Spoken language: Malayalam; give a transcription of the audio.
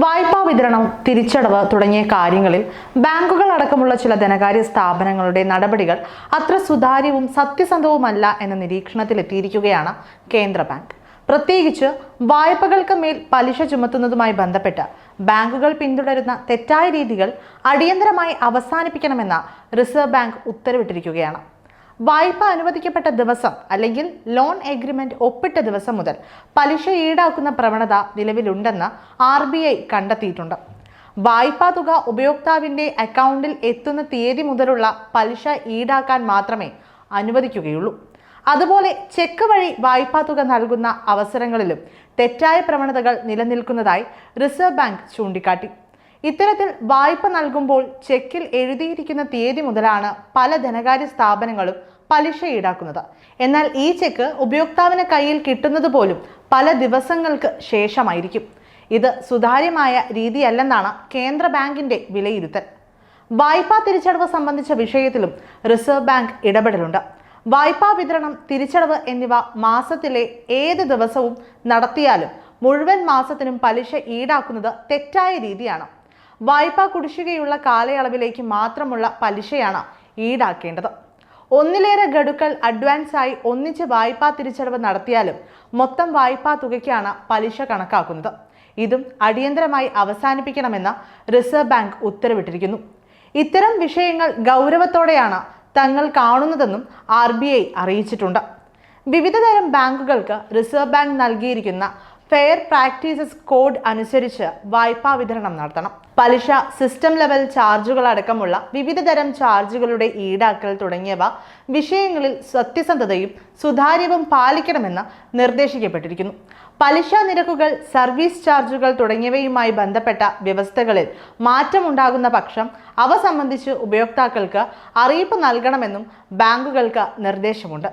വായ്പാ വിതരണം തിരിച്ചടവ് തുടങ്ങിയ കാര്യങ്ങളിൽ ബാങ്കുകൾ അടക്കമുള്ള ചില ധനകാര്യ സ്ഥാപനങ്ങളുടെ നടപടികൾ അത്ര സുതാര്യവും സത്യസന്ധവുമല്ല എന്ന നിരീക്ഷണത്തിലെത്തിയിരിക്കുകയാണ് കേന്ദ്ര ബാങ്ക്. പ്രത്യേകിച്ച് വായ്പകൾക്ക് മേൽ പലിശ ചുമത്തുന്നതുമായി ബന്ധപ്പെട്ട് ബാങ്കുകൾ പിന്തുടരുന്ന തെറ്റായ രീതികൾ അടിയന്തരമായി അവസാനിപ്പിക്കണമെന്ന റിസർവ് ബാങ്ക് ഉത്തരവിട്ടിരിക്കുകയാണ്. വായ്പ അനുവദിക്കപ്പെട്ട ദിവസം അല്ലെങ്കിൽ ലോൺ എഗ്രിമെന്റ് ഒപ്പിട്ട ദിവസം മുതൽ പലിശ ഈടാക്കുന്ന പ്രവണത നിലവിലുണ്ടെന്ന് ആർ ബി ഐ കണ്ടെത്തിയിട്ടുണ്ട്. വായ്പാ തുക ഉപയോക്താവിന്റെ അക്കൗണ്ടിൽ എത്തുന്ന തീയതി മുതലുള്ള പലിശ ഈടാക്കാൻ മാത്രമേ അനുവദിക്കുകയുള്ളൂ. അതുപോലെ ചെക്ക് വഴി വായ്പാ തുക നൽകുന്ന അവസരങ്ങളിലും തെറ്റായ പ്രവണതകൾ നിലനിൽക്കുന്നതായി റിസർവ് ബാങ്ക് ചൂണ്ടിക്കാട്ടി. ഇത്തരത്തിൽ വായ്പ നൽകുമ്പോൾ ചെക്കിൽ എഴുതിയിരിക്കുന്ന തീയതി മുതലാണ് പല ധനകാര്യ സ്ഥാപനങ്ങളും പലിശ ഈടാക്കുന്നത് എന്നാൽ ഈ ചെക്ക് ഉപയോക്താവിന് കയ്യിൽ കിട്ടുന്നത് പോലും പല ദിവസങ്ങൾക്ക് ശേഷമായിരിക്കും. ഇത് സുതാര്യമായ രീതിയല്ലെന്നാണ് കേന്ദ്ര ബാങ്കിന്റെ വിലയിരുത്തൽ. വായ്പാ തിരിച്ചടവ് സംബന്ധിച്ച വിഷയത്തിലും റിസർവ് ബാങ്ക് ഇടപെടലുണ്ട്. വായ്പാ വിതരണം തിരിച്ചടവ് എന്നിവ മാസത്തിലെ ഏത് ദിവസവും നടത്തിയാലും മുഴുവൻ മാസത്തിനും പലിശ ഈടാക്കുന്നത് തെറ്റായ രീതിയാണ്. വായ്പാ കുടിശ്ശികയുള്ള കാലയളവിലേക്ക് മാത്രമുള്ള പലിശയാണ് ഈടാക്കേണ്ടത്. ഒന്നിലേറെ ഗഡുക്കൾ അഡ്വാൻസായി ഒന്നിച്ച് വായ്പാ തിരിച്ചടവ് നടത്തിയാലും മൊത്തം വായ്പാ തുകയ്ക്കാണ് പലിശ കണക്കാക്കുന്നത്. ഇതും അടിയന്തരമായി അവസാനിപ്പിക്കണമെന്ന് റിസർവ് ബാങ്ക് ഉത്തരവിട്ടിരിക്കുന്നു. ഇത്തരം വിഷയങ്ങൾ ഗൗരവത്തോടെയാണ് തങ്ങൾ കാണുന്നതെന്നും ആർ അറിയിച്ചിട്ടുണ്ട്. വിവിധതരം ബാങ്കുകൾക്ക് റിസർവ് ബാങ്ക് നൽകിയിരിക്കുന്ന ഫെയർ പ്രാക്ടീസസ് കോഡ് അനുസരിച്ച് വായ്പാ വിതരണം നടത്തണം. പലിശ സിസ്റ്റം ലെവൽ ചാർജുകൾ അടക്കമുള്ള വിവിധ തരം ചാർജുകളുടെ ഈടാക്കൽ തുടങ്ങിയവ വിഷയങ്ങളിൽ സത്യസന്ധതയും സുതാര്യവും പാലിക്കണമെന്ന് നിർദ്ദേശിക്കപ്പെട്ടിരിക്കുന്നു. പലിശ നിരക്കുകൾ സർവീസ് ചാർജുകൾ തുടങ്ങിയവയുമായി ബന്ധപ്പെട്ട വ്യവസ്ഥകളിൽ മാറ്റമുണ്ടാകുന്ന പക്ഷം അവ സംബന്ധിച്ച് ഉപയോക്താക്കൾക്ക് അറിയിപ്പ് നൽകണമെന്നും ബാങ്കുകൾക്ക് നിർദ്ദേശമുണ്ട്.